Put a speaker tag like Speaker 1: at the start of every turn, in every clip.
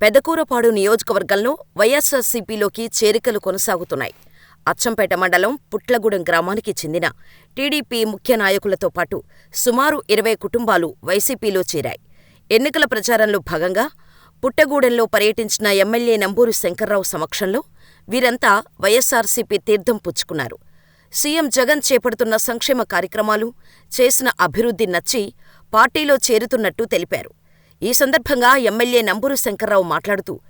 Speaker 1: పెదకూరపాడు నియోజకవర్గంలో వైఎస్సార్సీపీలోకి చేరికలు కొనసాగుతున్నాయి. అచ్చంపేట మండలం పుట్లగూడెం గ్రామానికి చెందిన టీడీపీ ముఖ్య నాయకులతో పాటు సుమారు ఇరవై కుటుంబాలు వైసీపీలో చేరాయి. ఎన్నికల ప్రచారంలో భాగంగా పుట్టగూడెంలో పర్యటించిన ఎమ్మెల్యే నంబూరు శంకర్రావు సమక్షంలో వీరంతా వైఎస్సార్సీపీ తీర్థం పుచ్చుకున్నారు. సీఎం జగన్ చేపడుతున్న సంక్షేమ కార్యక్రమాలు, చేసిన అభివృద్ధి నచ్చి పార్టీలో చేరుతున్నట్టు తెలిపారు. ఈ సందర్భంగా ఎమ్మెల్యే నంబూరు శంకర్రావు మాట్లాడుతూ,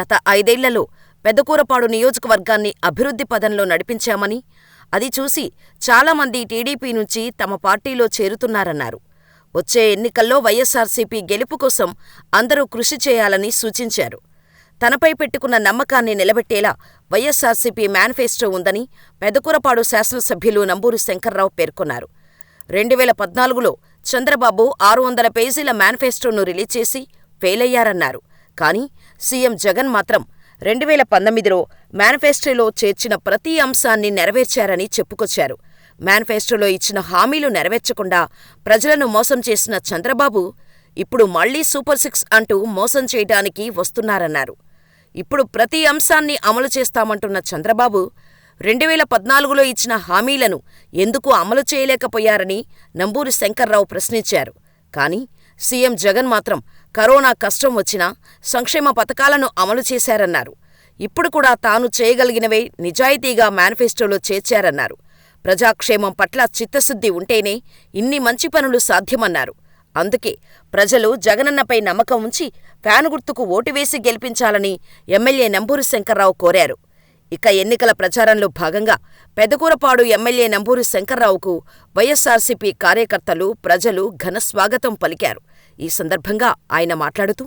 Speaker 1: గత ఐదేళ్ళలో పెదకూరపాడు నియోజకవర్గాన్ని అభివృద్ధి పదంలో నడిపించామని, అది చూసి చాలామంది టీడీపీ నుంచి తమ పార్టీలో చేరుతున్నారన్నారు. వచ్చే ఎన్నికల్లో వైఎస్సార్సీపీ గెలుపు కోసం అందరూ కృషి చేయాలని సూచించారు. తనపై పెట్టుకున్న నమ్మకాన్ని నిలబెట్టేలా వైఎస్సార్సీపీ మేనిఫెస్టో ఉందని పెదకూరపాడు శాసనసభ్యులు నంబూరు శంకర్రావు పేర్కొన్నారు. రెండువేల పద్నాలుగులో చంద్రబాబు ఆరు వందల పేజీల మేనిఫెస్టోను రిలీజ్ చేసి ఫెయిలయ్యారన్నారు. కానీ సీఎం జగన్ మాత్రం రెండువేల పంతొమ్మిదిలో మేనిఫెస్టోలో చేర్చిన ప్రతి అంశాన్ని నెరవేర్చారని చెప్పుకొచ్చారు. మేనిఫెస్టోలో ఇచ్చిన హామీలు నెరవేర్చకుండా ప్రజలను మోసం చేసిన చంద్రబాబు ఇప్పుడు మళ్ళీ సూపర్ సిక్స్ అంటూ మోసం చేయడానికి వస్తున్నారన్నారు. ఇప్పుడు ప్రతి అంశాన్ని అమలు చేస్తామంటున్న చంద్రబాబు రెండువేల పద్నాలుగులో ఇచ్చిన హామీలను ఎందుకు అమలు చేయలేకపోయారని నంబూరి శంకర్రావు ప్రశ్నించారు. కానీ సీఎం జగన్ మాత్రం కరోనా కష్టం వచ్చినా సంక్షేమ పథకాలను అమలు చేశారన్నారు. ఇప్పుడు కూడా తాను చేయగలిగినవే నిజాయితీగా మేనిఫెస్టోలో చేర్చారన్నారు. ప్రజాక్షేమం పట్ల చిత్తశుద్ధి ఉంటేనే ఇన్ని మంచి పనులు సాధ్యమన్నారు. అందుకే ప్రజలు జగనన్నపై నమ్మకం ఉంచి ఫ్యాను గుర్తుకు ఓటు వేసి గెలిపించాలని ఎమ్మెల్యే నంబూరి శంకర్రావు కోరారు. ఇక ఎన్నికల ప్రచారంలో భాగంగా పెదకూరపాడు ఎమ్మెల్యే నంబూరి శంకర్రావుకు వైఎస్సార్సీపీ కార్యకర్తలు, ప్రజలు ఘనస్వాగతం పలికారు. ఈ సందర్భంగా ఆయన మాట్లాడుతూ,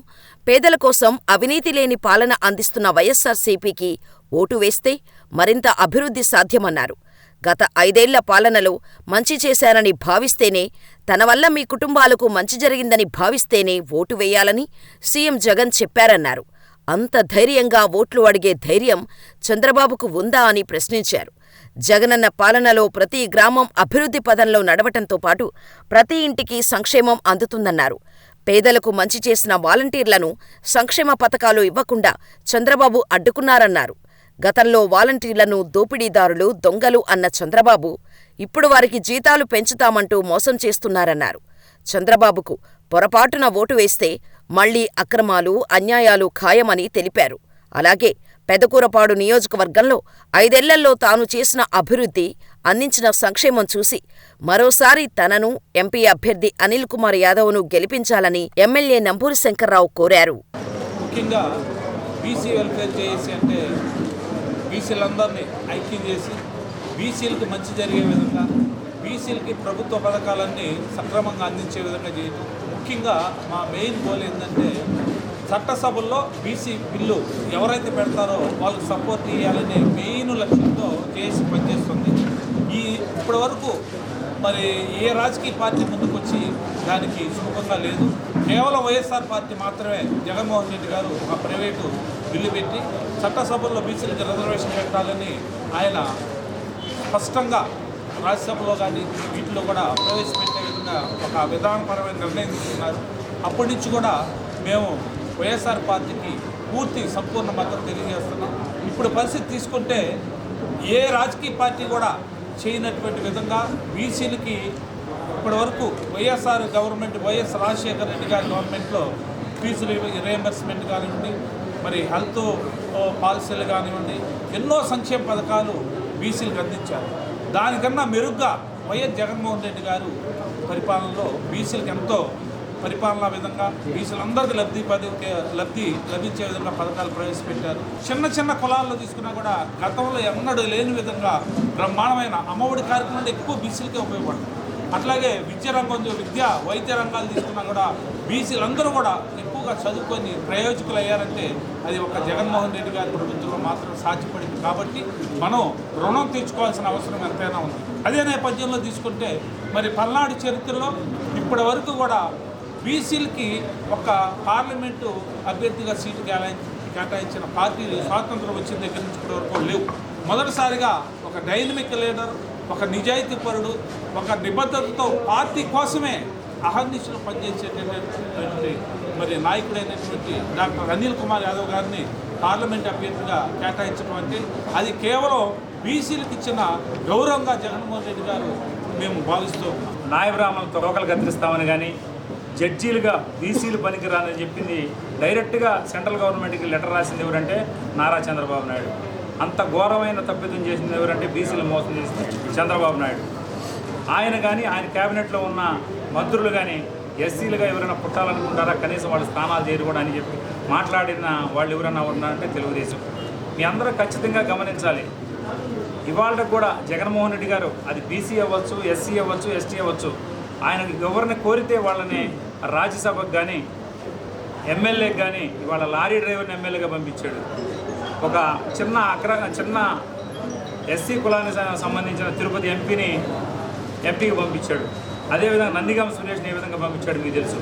Speaker 1: పేదల కోసం అవినీతి లేని పాలన అందిస్తున్న వైఎస్సార్సీపీకి ఓటు వేస్తే మరింత అభివృద్ధి సాధ్యమన్నారు. గత ఐదేళ్ళ పాలనలో మంచి చేశారని భావిస్తేనే, తన వల్ల మీ కుటుంబాలకు మంచి జరిగిందని భావిస్తేనే ఓటు వేయాలని సీఎం జగన్ చెప్పారన్నారు. అంత ధైర్యంగా ఓట్లు అడిగే ధైర్యం చంద్రబాబుకు ఉందా అని ప్రశ్నించారు. జగనన్న పాలనలో ప్రతి గ్రామం అభివృద్ధి పథంలో నడవటంతో పాటు ప్రతి ఇంటికి సంక్షేమం అందుతుందన్నారు. పేదలకు మంచి చేసిన వాలంటీర్లను సంక్షేమ పథకాలు ఇవ్వకుండా చంద్రబాబు అడ్డుకున్నారన్నారు. గతంలో వాలంటీర్లను దోపిడీదారులు, దొంగలు అన్న చంద్రబాబు ఇప్పుడు వారికి జీతాలు పెంచుతామంటూ మోసం చేస్తున్నారన్నారు. చంద్రబాబుకు పొరపాటున ఓటు వేస్తే మళ్ళీ అక్రమాలు, అన్యాయాలు ఖాయమని తెలిపారు. అలాగే పెదకూరపాడు నియోజకవర్గంలో ఐదేళ్ళలో తాను చేసిన అభివృద్ధి, అందించిన సంక్షేమం చూసి మరోసారి తనను, ఎంపీ అభ్యర్థి అనిల్ కుమార్ యాదవ్ను గెలిపించాలని ఎమ్మెల్యే నంబూరి శంకర్రావు కోరారు.
Speaker 2: ముఖ్యంగా బీసీ వెల్ఫేర్ చేసి అంటే బీసీలందరినీ ఐక్యం చేసి బీసీలకు మంచి జరిగే విధంగా బీసీలకి ప్రభుత్వ పథకాలన్నీ సక్రమంగా అందించే విధంగా చేయటం. ముఖ్యంగా మా మెయిన్ గోల్ ఏంటంటే చట్టసభల్లో బీసీ బిల్లు ఎవరైతే పెడతారో వాళ్ళకి సపోర్ట్ ఇవ్వాలనే మెయిన్ లక్ష్యంతో చేసి పనిచేస్తుంది. ఈ ఇప్పటి వరకు మరి ఏ రాజకీయ పార్టీ ముందుకు వచ్చి దానికి సుముఖంగా లేదు. కేవలం వైఎస్ఆర్ పార్టీ మాత్రమే జగన్మోహన్ రెడ్డి గారు ఒక ప్రైవేటు బిల్లు పెట్టి చట్టసభల్లో బీసీలకు రిజర్వేషన్ పెట్టాలని ఆయన స్పష్టంగా రాజ్యసభలో కానీ వీటిలో కూడా ప్రవేశపెట్టే విధంగా ఒక విధానపరమైన నిర్ణయం తీసుకున్నారు. అప్పటి నుంచి కూడా మేము వైఎస్ఆర్ పార్టీకి పూర్తి సంపూర్ణ మద్దతు తెలియజేస్తున్నాం. ఇప్పుడు పరిస్థితి తీసుకుంటే ఏ రాజకీయ పార్టీ కూడా చేయనటువంటి విధంగా బీసీలకి ఇప్పటి వరకు YSR government YS Rajasekhara Reddy గారి గవర్నమెంట్లో ఫీజు రియంబర్స్మెంట్ కానివ్వండి మరి హెల్త్ పాలసీలు కానివ్వండి ఎన్నో సంక్షేమ పథకాలు బీసీలకు అందించారు. దానికన్నా మెరుగ్గా వైఎస్ జగన్మోహన్ రెడ్డి గారు పరిపాలనలో బీసీలకు ఎంతో పరిపాలనా విధంగా బీసీలందరికీ లబ్ధి పది లబ్ధి లభించే విధంగా పథకాలు ప్రవేశపెట్టారు. చిన్న చిన్న కులాల్లో తీసుకున్నా కూడా గతంలో ఎన్నడూ లేని విధంగా బ్రహ్మాండమైన అమ్మఒడి కార్యక్రమాలు ఎక్కువ బీసీలకే ఉపయోగపడుతుంది అట్లాగే విద్య రంగం విద్య వైద్య రంగాలు తీసుకున్నా కూడా బీసీలందరూ కూడా ఎక్కువగా చదువుకొని ప్రయోజకులు అయ్యారంటే అది ఒక జగన్మోహన్ రెడ్డి గారి ప్రభుత్వంలో మాత్రం సాధ్యపడింది. కాబట్టి మనం రుణం తీర్చుకోవాల్సిన అవసరం ఎంతైనా ఉంది. అదే నేపథ్యంలో తీసుకుంటే మరి పల్నాడు చరిత్రలో ఇప్పటి వరకు కూడా బీసీలకి ఒక పార్లమెంటు అభ్యర్థిగా సీటు కేటాయించిన పార్టీలు స్వాతంత్రం వచ్చిన దగ్గర నుంచి ఇప్పటి వరకు లేవు. మొదటిసారిగా ఒక డైనమిక్ లీడర్ ఒక నిజాయితీ పరుడు ఒక నిబద్ధతతో పార్టీ కోసమే అహర్నిశలు పనిచేసేటటువంటి మరి నాయకుడైనటువంటి డాక్టర్ అనిల్ కుమార్ యాదవ్ గారిని పార్లమెంట్ అభ్యర్థిగా కేటాయించడం అంటే అది కేవలం బీసీలకు ఇచ్చిన గౌరవంగా జగన్మోహన్ రెడ్డి గారు మేము భావిస్తూ ఉన్నాం.
Speaker 3: నాయబ్రాహ్మణ తొగలు కత్తిరిస్తామని కానీ జడ్జీలుగా బీసీలు పనికిరానని చెప్పింది డైరెక్ట్గా సెంట్రల్ గవర్నమెంట్కి లెటర్ రాసింది ఎవరంటే నారా చంద్రబాబు నాయుడు. అంత ఘోరమైన తప్పిదం చేసింది ఎవరంటే బీసీలు మోసం చేసింది చంద్రబాబు నాయుడు. ఆయన కానీ ఆయన క్యాబినెట్లో ఉన్న మంత్రులు కానీ ఎస్సీలుగా ఎవరైనా పుట్టాలనుకుంటారా? కనీసం వాళ్ళ స్థానాలు చేరుకోవడానికి చెప్పి మాట్లాడిన వాళ్ళు ఎవరైనా ఉన్నారంటే తెలుగుదేశం. మీ అందరూ ఖచ్చితంగా గమనించాలి. ఇవాళ కూడా జగన్మోహన్ రెడ్డి గారు అది బీసీ అవ్వచ్చు ఎస్సీ అవ్వచ్చు ఎస్టీ అవ్వచ్చు. ఆయన ఎవరిని కోరితే వాళ్ళని రాజ్యసభకు కానీ ఎమ్మెల్యేకి కానీ ఇవాళ లారీ డ్రైవర్ని ఎమ్మెల్యేగా పంపించాడు. ఒక చిన్న అగ్ర చిన్న ఎస్సీ కులానికి సంబంధించిన తిరుపతి ఎంపీని ఎంపీకి పంపించాడు. అదేవిధంగా నందిగామ సురేష్ని ఏ విధంగా పంపించాడు మీకు తెలుసు.